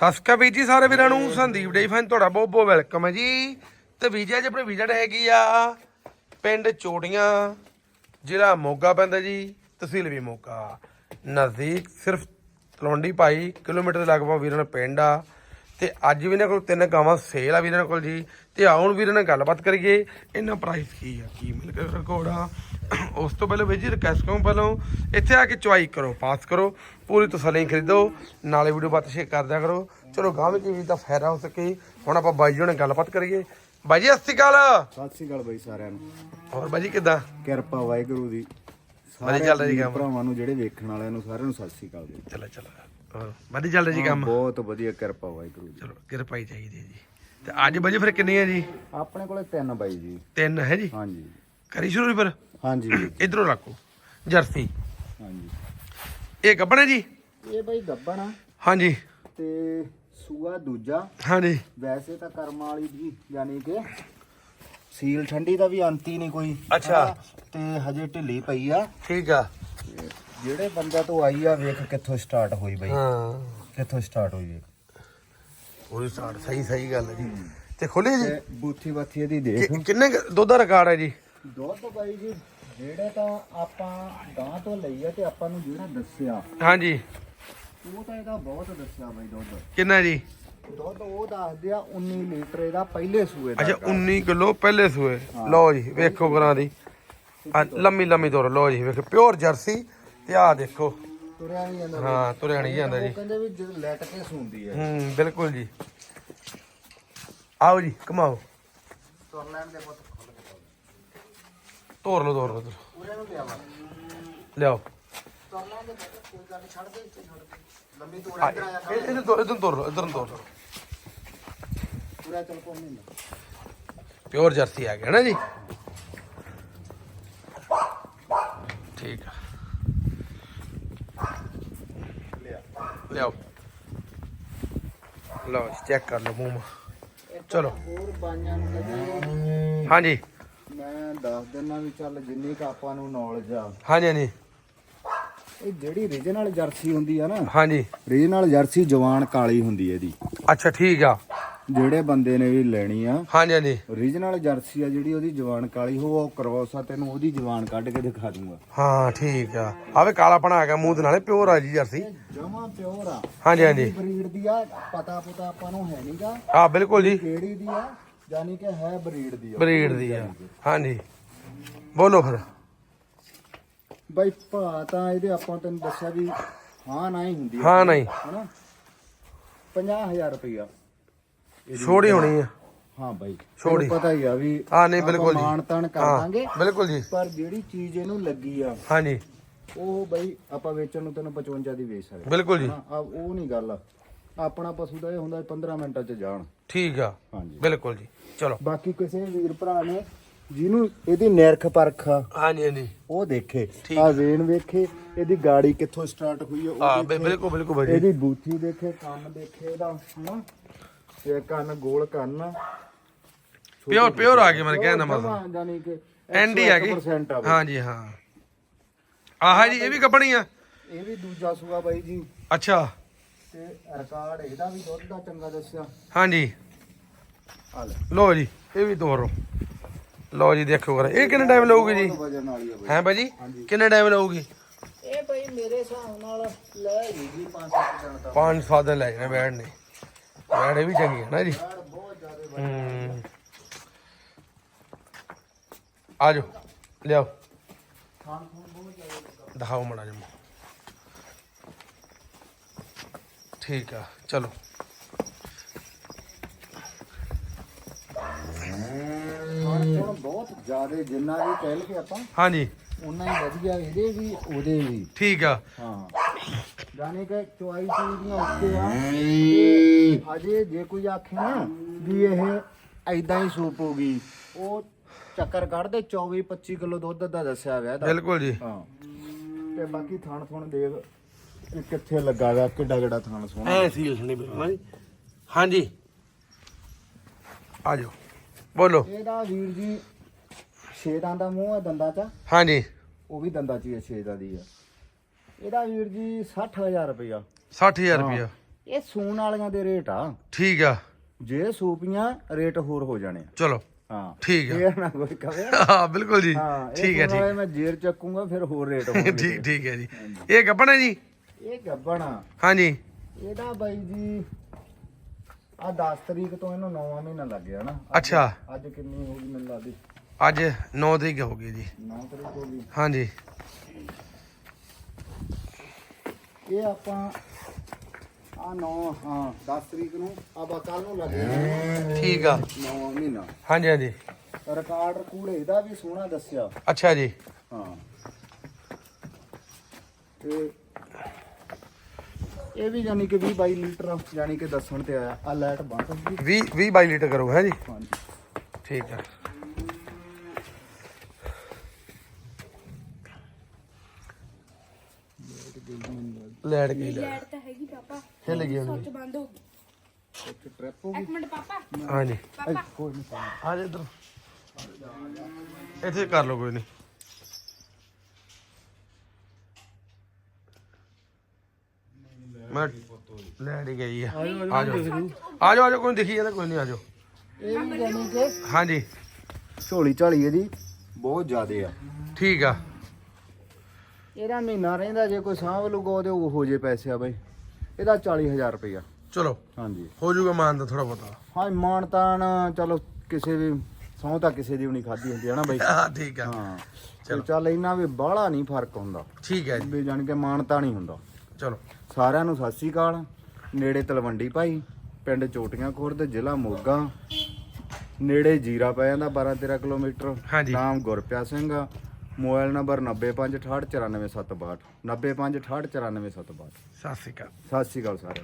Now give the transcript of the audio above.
ਸਤਿ ਸ਼੍ਰੀ ਅਕਾਲ ਵੀਰ ਜੀ, ਸਾਰੇ ਵੀਰਾਂ ਨੂੰ। ਸੰਦੀਪ ਡੇ ਫੈਨ ਤੁਹਾਡਾ ਬਹੁਤ ਬਹੁਤ ਵੈਲਕਮ ਹੈ ਜੀ। ਤੇ ਵੀਜ਼ਾ ਅੱਜ ਆਪਣੇ ਵਿਜ਼ਿਟ ਹੈਗੀ ਆ, ਪਿੰਡ ਚੋਟੀਆਂ, ਜ਼ਿਲ੍ਹਾ ਮੋਗਾ ਪੈਂਦਾ ਜੀ, ਤਹਿਸੀਲ ਵੀ ਮੋਗਾ। ਨਜ਼ਦੀਕ ਸਿਰਫ ਤਲਵੰਡੀ ਭਾਈ ਕਿਲੋਮੀਟਰ ਦੇ ਲਗਭਗ ਵੀਰਾਂ ਦਾ ਪਿੰਡ ਆ। ਤੇ ਅੱਜ ਵੀ ਇਹਨਾਂ ਕੋਲ ਤਿੰਨ ਗਾਵਾਂ ਸੇਲ ਆ ਵੀਰਾਂ ਕੋਲ ਜੀ। ਤੇ ਆਉਣ ਵੀਰਾਂ ਨਾਲ ਗੱਲਬਾਤ ਕਰੀਏ, ਇਹਨਾਂ ਪ੍ਰਾਈਸ ਕੀ ਆ, ਕੀ ਮਿਲ ਕੇ ਰਿਕਾਰਡ ਆ। ਉਸ ਤੋਂ ਪਹਿਲਾਂ ਵੀਰ ਜੀ ਰਿਕਵੈਸਟ ਕਰੂੰ ਪਹਿਲਾਂ ਇੱਥੇ ਆ ਕੇ ਚੁਆਈ ਕਰੋ ਪਾਸ ਕਰੋ ਪੂਰੀ ਤਸੱਲੀ ਖਰੀਦੋ ਨਾਲੇ ਵੀਡੀਓ ਬਾਤ ਸ਼ੇਅਰ ਕਰ ਦਿਆ ਕਰੋ। ਚਲੋ ਗਾਂ ਵਿੱਚ ਵੀ ਤਾਂ ਫਾਇਦਾ ਹੋ ਸਕੇ। ਹੁਣ ਆਪਾਂ ਬਾਈ ਜੀ ਨਾਲ ਗੱਲਬਾਤ ਕਰੀਏ। ਬਾਈ ਜੀ ਸਤਿ ਸ਼੍ਰੀ ਅਕਾਲ। ਸਤਿ ਸ੍ਰੀ ਅਕਾਲ ਬਾਈ ਸਾਰਿਆਂ ਨੂੰ। ਹੋਰ ਬਾਈ ਜੀ ਕਿਦਾਂ? ਕਿਰਪਾ ਵਾਹਿਗੁਰੂ ਦੀ। ਵਧੀਆ ਚੱਲ ਰਿਹਾ ਜੀ ਕੰਮ। ਭਰਾਵਾਂ ਨੂੰ ਜਿਹੜੇ ਵੇਖਣ ਵਾਲਿਆਂ ਨੂੰ ਸਾਰਿਆਂ ਨੂੰ ਸਤਿ ਸ੍ਰੀ ਅਕਾਲ ਜੀ। ਚਲੋ ਚਲੋ। ਵਧੀਆ ਚੱਲ ਰਿਹਾ ਜੀ ਕੰਮ? ਬਹੁਤ ਵਧੀਆ ਕਿਰਪਾ ਵਾਹਿਗੁਰੂ ਦੀ। ਚਲੋ ਕਿਰਪਾ ਹੀ ਚਾਹੀਦੀ ਹੈ ਜੀ। ਤੇ ਅੱਜ ਬਾਈ ਜੀ ਫਿਰ ਕਿੰਨੀ ਹੈ ਜੀ? ਆਪਣੇ ਕੋਲੇ ਤਿੰਨ ਬਾਈ ਜੀ। ਤਿੰਨ ਹੈ ਜੀ? ਹਾਂਜੀ। ਕਰੀ ਸ਼ੁਰੂ ਫਿਰ। ਹਾਂਜੀ ਇਧਰੋਂ ਰੱਖੋ ਜਰਸੀ। ਹਾਂਜੀ। ਇਹ ਗੱਬਣ ਹੈ ਜੀ? ਇਹ ਬਾਈ ਗੱਬਣ ਆ। ਹਾਂਜੀ। ਤੇ ਸੂਆ ਦੂਜਾ। ਹਾਂਜੀ। ਵੈਸੇ ਤਾਂ ਕਰਮ ਵਾਲੀ ਜੀ ਯਾਨੀ ਕਿ ਸੀਲ ਠੰਡੀ ਦਾ ਵੀ ਅੰਤ ਹੀ ਨਹੀਂ ਕੋਈ। ਅੱਛਾ। ਤੇ ਹਜੇ ਢਿੱਲੀ ਪਈ ਆ। ਠੀਕ ਆ। ਜਿਹੜੇ ਬੰਦਾ ਤੋਂ ਆਈ ਆ ਵੇਖ ਕਿੱਥੋਂ ਸਟਾਰਟ ਹੋਈ ਬਾਈ। ਹਾਂ। ਕਿੱਥੋਂ ਸਟਾਰਟ ਹੋਈ ਵੇਖ। ਉਹਦੀ ਸਟਾਰਟ ਸਹੀ ਸਹੀ ਗੱਲ ਹੈ ਜੀ। ਤੇ ਖੁੱਲੀ ਜੀ? ਬੂਥੀ ਬਾਥੀ ਇਹਦੀ ਦੇਖ। ਕਿੰਨੇ ਦੁੱਧ ਦਾ ਰਿਕਾਰਡ ਹੈ ਜੀ? ਦੁੱਧ ਬਾਈ ਜੀ ਜਿਹੜੇ ਤਾਂ ਆਪਾਂ ਗਾਂ ਤੋਂ ਲਈ ਆ ਤੇ ਆਪਾਂ ਨੂੰ ਜਿਹੜਾ ਦੱਸਿਆ ਹਾਂਜੀ। ਉਹ ਤਾਂ ਇਹਦਾ ਬਹੁਤ ਦੱਸਿਆ ਬਾਈ ਦੁੱਧ। ਕਿੰਨਾ ਜੀ? ਦੁੱਧ ਉਹ ਦੱਸਦੇ ਆ 19 ਲੀਟਰ ਇਹਦਾ ਪਹਿਲੇ ਸੂਏ ਦਾ ਅੱਛਾ ਹੈਗਾ। 19 ਕਿਲੋ ਪਹਿਲੇ ਸੂਏ। ਲਓ ਜੀ ਵੇਖੋ ਕਰਾਂ ਦੀ। ਆ ਲੰਮੀ ਲੰਮੀ ਤੋਰ ਲਓ ਜੀ ਵੇਖੋ ਪਿਓਰ ਜਰਸੀ ਤੇ ਆ ਦੇਖੋ। ਤੁਰਿਆ ਨਹੀਂ ਜਾਂਦਾ ਹਾਂ ਤੁਰਿਆ ਨਹੀਂ ਜਾਂਦਾ ਉਹ ਜੀ। ਕਹਿੰਦੇ ਵੀ ਜਦੋਂ ਲੈਟ ਕੇ ਸੂੰਦੀ ਹੈ। ਹੂੰ ਬਿਲਕੁਲ ਜੀ। ਆਓ ਜੀ ਕਮਾਓ ਤੁਰ ਲੈਣ ਦੇ ਪੁੱਤ। ਖੁੱਲ ਕੇ ਤੁਰ। ਤੋਰ ਲਓ ਤੋਰ ਲਓ ਤੋਰ ਲਓ। ਉਰੇ ਨੂੰ ਲਿਆਵਾ ਲਿਆਓ। ਤੁਰ ਲੈਣ ਦੇ ਪੁੱਤ, ਕੋਈ ਗੱਲ ਨੀ, ਛੱਡ ਦੇ ਇੱਥੇ ਛੱਡ ਦੇ ਲੰਮੀ ਤੋੜ ਆ, ਇੱਧਰ ਆਇਆ ਇਹ- ਇਹਨੂੰ ਤੋਰ ਇਧਰ ਤੋਰ ਲਓ ਇਧਰ ਨੂੰ ਤੋਰ ਲਓ। ਪੂਰਾ ਚੱਲ ਕੋਲ ਨਹੀਂ ਪਿਓਰ ਜਰਸੀ ਆ ਗਿਆ ਨਾ ਜੀ? ਠੀਕ ਆ। ਲਿਆ ਲਿਆਓ। ਲਓ ਚੈੱਕ ਕਰ ਲਓ ਮੂੰਹ ਚਲੋ। ਹੋਰ ਬਾਈਆਂ ਨੂੰ ਲੱਗੇ ਹਾਂਜੀ। ਮੈਂ ਦੱਸ ਦਿੰਦਾ ਵੀ ਚੱਲ ਜਿੰਨੀ ਕ ਆਪਾਂ ਨੂੰ ਨੌਲੇਜ ਆ। ਹਾਂਜੀ ਹਾਂਜੀ। ਇਹ ਜਿਹੜੀ ਰੀਜਨਲ ਜਰਸੀ ਹੁੰਦੀ ਆ ਨਾ ਹਾਂਜੀ। ਰੀਜਨਲ ਜਰਸੀ ਜਵਾਨ ਕਾਲੀ ਹੁੰਦੀ ਹੈ ਇਹਦੀ। ਅੱਛਾ ਠੀਕ ਆ। ਜਿਹੜੇ ਬੰਦੇ ਨੇ ਵੀ ਲੈਣੀ ਆ ਹਾਂਜੀ ਹਾਂਜੀ। ਰੀਜਨਲ ਜਰਸੀ ਆ ਜਿਹੜੀ ਉਹਦੀ ਜਵਾਨ ਕਾਲੀ ਹੋ ਉਹ ਕਰਵਾਸਾ ਤੈਨੂੰ ਉਹਦੀ ਜਵਾਨ ਕੱਢ ਕੇ ਦਿਖਾ ਦੂੰਗਾ। ਹਾਂ ਠੀਕ ਆ। ਆਵੇ ਕਾਲਾ ਪਣਾ ਆ ਗਿਆ ਮੂੰਹ ਦੇ ਨਾਲੇ ਪਿਓਰ ਆ ਜੀ ਜਰਸੀ। ਜਮਾ ਪਿਓਰ ਆ। ਹਾਂਜੀ ਹਾਂਜੀ। ਬਰੀਡ ਦੀ ਆ ਪਤਾ ਪਤਾ ਆਪਾਂ ਨੂੰ ਹੈ ਨਹੀਂਗਾ ਆ ਬਿਲਕੁਲ ਜੀ। ਕਿਹੜੀ ਦੀ ਆ? ਯਾਨੀ ਕਿ ਹੈ ਬਰੀਡ ਦੀ ਬਰੀਡ ਦੀ ਆ। ਹਾਂਜੀ। ਬੋਲੋ ਫਿਰ। ਬਾਈ ਭਾ ਤਾਂ ਇਹਦੇ ਆਪਾਂ ਤੈਨੂੰ ਦੱਸਿਆ ਵੀ ਹਾਂ ਨਾ ਹੀ ਹੁੰਦੀ ਹਾਂ ਨਹੀਂ ਹਨਾ? 50000 ਰੁਪਇਆ ਛੋੜੀ ਹੋਣੀ ਆ। ਹਾਂ ਬਾਈ। ਛੋੜੀ। ਪਤਾ ਹੀ ਆ ਵੀ ਹਾਂ ਨਹੀਂ ਬਿਲਕੁਲ ਜੀ। ਮਾਨ ਤਾਨ ਕਰ ਦਾਂਗੇ। ਬਿਲਕੁਲ ਜੀ। ਪਰ ਜਿਹੜੀ ਚੀਜ਼ ਇਹਨੂੰ ਲੱਗੀ ਆ ਹਾਂਜੀ। ਉਹ ਬਈ ਆਪਾਂ ਵੇਚਣ ਨੂੰ ਤੈਨੂੰ 55 ਦੀ ਵੇਚ ਸਕਦੇ ਬਿਲਕੁਲ ਜੀ। ਹਾਂ, ਆ ਉਹ ਨਹੀਂ ਗੱਲ। ਆਪਣਾ ਪਸ਼ੂ ਦਾ ਇਹ ਹੁੰਦਾ 15 ਮਿੰਟਾਂ ਚ ਜਾਣ। ਠੀਕ ਆ। ਹਾਂਜੀ। ਬਿਲਕੁਲ ਜੀ। ਚਲੋ। ਬਾਕੀ ਕਿਸੇ ਵੀਰ ਭਰਾ ਨੇ ਜਿਹਨੂੰ ਇਹਦੀ ਨਿਰਖ ਪਰਖ ਆ, ਹਾਂਜੀ ਹਾਂਜੀ। ਉਹ ਦੇਖੇ। ਠੀਕ। ਆ ਵੇਨ ਵੇਖੇ ਇਹਦੀ ਗਾੜੀ ਕਿੱਥੋਂ ਸਟਾਰਟ ਹੋਈ ਆ ਆ ਉਹ ਦੇਖੇ। ਬਿਲਕੁਲ ਬਿਲਕੁਲ ਬਾਈ ਜੀ ਇਹਦੀ ਬੂਥੀ ਦੇਖੇ ਕੰਨ ਦੇਖੇ ਇਹਦਾ ਹਨਾ? ਇਹ ਕੰਨ ਗੋਲ ਕੰਨ। ਪਿਓਰ ਪਿਓਰ ਆ ਗਈ ਮਨ ਕਹਿੰਦਾ ਮਤਲਬ। ਜਮਾਂ ਜਾਨੀ ਕਿ ਐਂਡੀ ਆ ਗਈ। 100% ਆ ਬਈ। ਹਾਂਜੀ ਹਾਂ। ਆਹ ਜੀ ਇਹ ਵੀ ਕੱਪਣੀ ਆ? ਇਹ ਵੀ ਦੂਜਾ ਸੂਆ ਬਾਈ ਜੀ। ਅੱਛਾ। ਤੇ ਰਿਕਾਰਡ ਇਹਦਾ ਵੀ ਦੁੱਧ ਦਾ ਚੰਗਾ ਦੱਸਿਆ। ਹਾਂਜੀ। ਆ ਲੈ। ਲਓ ਜੀ ਇਹ ਵੀ ਤੋਰੋ। ਲਓ ਜੀ ਦੇਖੋ ਕਰ ਇਹ ਕਿੰਨਾ ਟਾਈਮ ਲਊਗੀ ਜੀ? ਬਹੁਤ ਵਜਨ ਵਾਲੀ ਆ ਬਾਈ। ਹੈ ਭਾਜੀ? ਕਿੰਨਾ ਟਾਈਮ ਲਊਗੀ? ਇਹ ਬਈ ਮੇਰੇ ਹਿਸਾਬ ਨਾਲ ਲੈ ਗਈ ਜੀ 5-7 ਦਿਨ ਤੱਕ ਪੰਜ ਸੱਤ ਦਿਨ ਲੈ ਜਾਣੇ ਬੈਠ ਨੇ। ਬੈਠ ਇਹ ਵੀ ਚੰਗੀ ਹੈ ਨਾ ਜੀ। ਯਾਰ ਬਹੁਤ ਜ਼ਿਆਦਾ ਹੂੰ। ਆ ਜਾਓ ਲਿਆਓ। ਖਾਣ ਖੂਣ ਬਹੁਤ ਜ਼ਿਆਦਾ। ਦਿਖਾਓ ਮੜਾ ਜਮ ਠੀਕ ਆ ਚਲੋ। ਬਹੁਤ ਜ਼ਿਆਦਾ ਜਿੰਨਾ ਵੀ ਕਹਿ ਲਈਏ ਆਪਾਂ ਹਾਂਜੀ। ਉਨਾ ਹੀ ਵਧੀਆ ਇਹਦੇ ਵੀ ਉਹਦੇ ਵੀ। ਠੀਕ ਆ। ਹਾਂ। ਜਾਨੇ ਕਿ ਚੁਆਈ ਚੀਜ਼ਾਂ ਉੱਤੇ ਆ। ਤੇ ਅਜੇ ਜੇ ਕੋਈ ਆਖੇ ਨਾ ਵੀ ਇਹ ਐਦਾਂ ਹੀ ਸੂਪ ਹੋਗੀ ਉਹ ਚੱਕਰ ਕੱਢਦੇ 24 25 ਕਿਲੋ ਦੁੱਧ ਦਾ ਦੱਸਿਆ ਹੋਇਆ ਇਹਦਾ ਬਿਲਕੁਲ ਜੀ। ਹਾਂ। ਤੇ ਬਾਕੀ ਥਣ ਥਣ ਦੇਖ ਇਹ ਕਿੱਥੇ ਲੱਗਾ ਵਾ ਕਿੱਡਾ ਕਿੱਡਾ ਥਣ ਸੋਹਣਾ। ਐ ਸੀਲ ਸੁਣੀ ਬਿਲਕੁਲ ਹਾਂਜੀ ਹਾਂਜੀ। ਆ ਜਾਓ। ਬੋਲੋ। ਇਹਦਾ ਵੀਰ ਜੀ ਛੇਦਾਂ ਦਾ ਮੂੰਹ ਆ ਦੰਦਾਂ 'ਚ। ਹਾਂਜੀ। ਉਹ ਵੀ ਦੰਦਾਂ 'ਚ ਹੀ ਆ ਛੇਦਾਂ ਦੀ ਆ। ਇਹਦਾ ਵੀਰ ਜੀ 60000 ਰੁਪਇਆ। 60000 ਰੁਪਇਆ। ਇਹ ਸੂਣ ਵਾਲੀਆਂ ਦੇ ਰੇਟ ਆ। ਠੀਕ ਆ। ਜੇ ਸੂਪੀਆਂ ਰੇਟ ਹੋਰ ਹੋ ਜਾਣੇ ਆ। ਚਲੋ। ਹਾਂ। ਠੀਕ ਆ। ਇਹ ਨਾ ਕੋਈ ਕਵੇ। ਹਾਂ ਬਿਲਕੁਲ ਜੀ। ਹਾਂ ਠੀਕ ਹੈ ਵਾਲੇ ਮੈਂ ਜੇਰ ਚੱਕੂਗਾ ਫਿਰ ਹੋਰ ਰੇਟ ਹੋਣਗੇ। ਠੀਕ ਠੀਕ ਹੈ ਜੀ। ਇਹ ਗੱਬਣ ਹੈ ਜੀ? ਇਹ ਗੱਬਣਾ ਹਾਂਜੀ। ਇਹਦਾ ਬਾਈ ਜੀ ਆ 10 ਤਰੀਕ ਤੋਂ ਇਹਨੂੰ 9ਵਾਂ ਮਹੀਨਾ ਲੱਗ ਗਿਆ ਨਾ। ਅੱਛਾ। ਅੱਜ ਕਿੰਨੀ ਹੋ ਗਈ ਮੈਨੂੰ ਲੱਗਦੀ? ਅੱਜ 9 ਤਰੀਕ ਹੋ ਗਈ ਜੀ। 9 ਤਰੀਕ ਹੋ ਗਈ। ਹਾਂਜੀ। ਇਹ ਆਪਾਂ ਆ 9 ਹਾਂ 10 ਤਰੀਕ ਨੂੰ ਆਪਾਂ ਕੱਲ ਨੂੰ ਲੱਗ ਜਾਣਾ ਠੀਕ ਆ। 9ਵਾਂ ਮਹੀਨਾ। ਹਾਂਜੀ ਹਾਂਜੀ। ਰਿਕਾਰਡ ਕੂੜੇ ਇਹਦਾ ਵੀ ਸੋਹਣਾ ਦੱਸਿਆ। ਅੱਛਾ ਜੀ। ਹਾਂ। ਤੇ ਇਹ ਵੀ ਯਾਨੀ ਕਿ 20 22 ਲੀਟਰ ਯਾਨੀ ਕਿ ਦੱਸਣ ਤੇ ਆਇਆ ਆ ਲਾਈਟ ਬੰਦ ਹੋ ਗਈ। 20 20 22 ਲੀਟਰ ਕਰੋ ਹੈ ਜੀ? ਹਾਂਜੀ। ਠੀਕ ਆ। ਲੈਟ ਗਈ ਲੈਟ ਲੈਟ ਤਾਂ ਹੈਗੀ ਪਾਪਾ। ਹਿੱਲ ਗਈ ਉਹਦੀ ਸੁੱਚ ਬੰਦ ਹੋ ਗਈ। ਇੱਥੇ ਟ੍ਰਿਪ ਹੋ ਇੱਕ ਮਿੰਟ ਪਾਪਾ। ਹਾਂਜੀ। ਗਈ ਕੋਈ ਨਹੀਂ। ਪਾਉਣਾ ਆ ਜਾ ਇੱਧਰ। ਇੱਥੇ ਕਰ ਲਓ ਕੋਈ ਨਹੀਂ। ਮੈਂ ਲੈਟ ਹੀ ਗਈ ਆ। ਆ ਜਾਓ ਆ ਜਾਓ ਆ ਜਾਓ ਕੋਈ ਦਿਖੀ ਜਾਂਦਾ ਕੋਈ ਨਹੀਂ ਆ ਜਾਓ ਇਹ ਵੀ ਯਾਨੀ ਕਿ? ਹਾਂਜੀ। ਝੋਲੀ ਝਾਲੀ ਇਹਦੀ ਬਹੁਤ ਜ਼ਿਆਦੇ ਆ। ਠੀਕ ਆ। ਇਹਦਾ ਮਹੀਨਾ ਰਹਿੰਦਾ ਜੇ ਕੋਈ ਸਾਂਭ ਲੂਗਾ ਉਹਦੇ ਉਹ ਹੋ ਜੇ ਪੈਸੇ ਆ ਬਈ। ਇਹਦਾ 40000 ਰੁਪਇਆ। ਚਲੋ। ਹਾਂਜੀ। ਹੋ ਜਾਊਗਾ ਮਾਨ ਦਾ ਥੋੜਾ ਬਹੁਤਾ। ਹਾਂ ਮਾਣ ਤਾਣ ਚਲੋ ਕਿਸੇ ਵੀ ਸਹੁੰ ਤਾਂ ਕਿਸੇ ਦੀ ਵੀ ਨਹੀਂ ਖਾਦੀ ਹੁੰਦੀ ਹੈ ਨਾ ਬਈ? ਹਾਂ ਠੀਕ ਆ। ਹਾਂ। ਤੇ ਚੱਲ ਇੰਨਾ ਵੀ ਬਾਹਲਾ ਨਹੀਂ ਫ਼ਰਕ ਹੁੰਦਾ। ਠੀਕ ਹੈ ਜੀ। ਵੀ ਜਾਣ ਕੇ ਮਾਨਤਾ ਨਹੀਂ ਹੁੰਦਾ। ਚਲੋ। ਸਾਰਿਆਂ ਨੂੰ ਸਤਿ ਸ੍ਰੀ ਅਕਾਲ। ਨੇੜੇ ਤਲਵੰਡੀ ਭਾਈ ਪਿੰਡ ਚੋਟੀਆਂ ਖੁਰਦ ਜ਼ਿਲ੍ਹਾ ਮੋਗਾ। ਨੇੜੇ ਜੀਰਾ ਪੈ ਜਾਂਦਾ 12 13 ਕਿਲੋਮੀਟਰ। ਹਾਂਜੀ। ਨਾਮ ਗੁਰਪਿਆ ਸਿੰਘ ਆ। ਮੋਬਾਈਲ ਨੰਬਰ 9568949762 9568949762 ਸਤਿ ਸ਼੍ਰੀ ਅਕਾਲ। ਸਤਿ ਸ੍ਰੀ ਅਕਾਲ ਸਾਰਿਆਂ ਨੂੰ।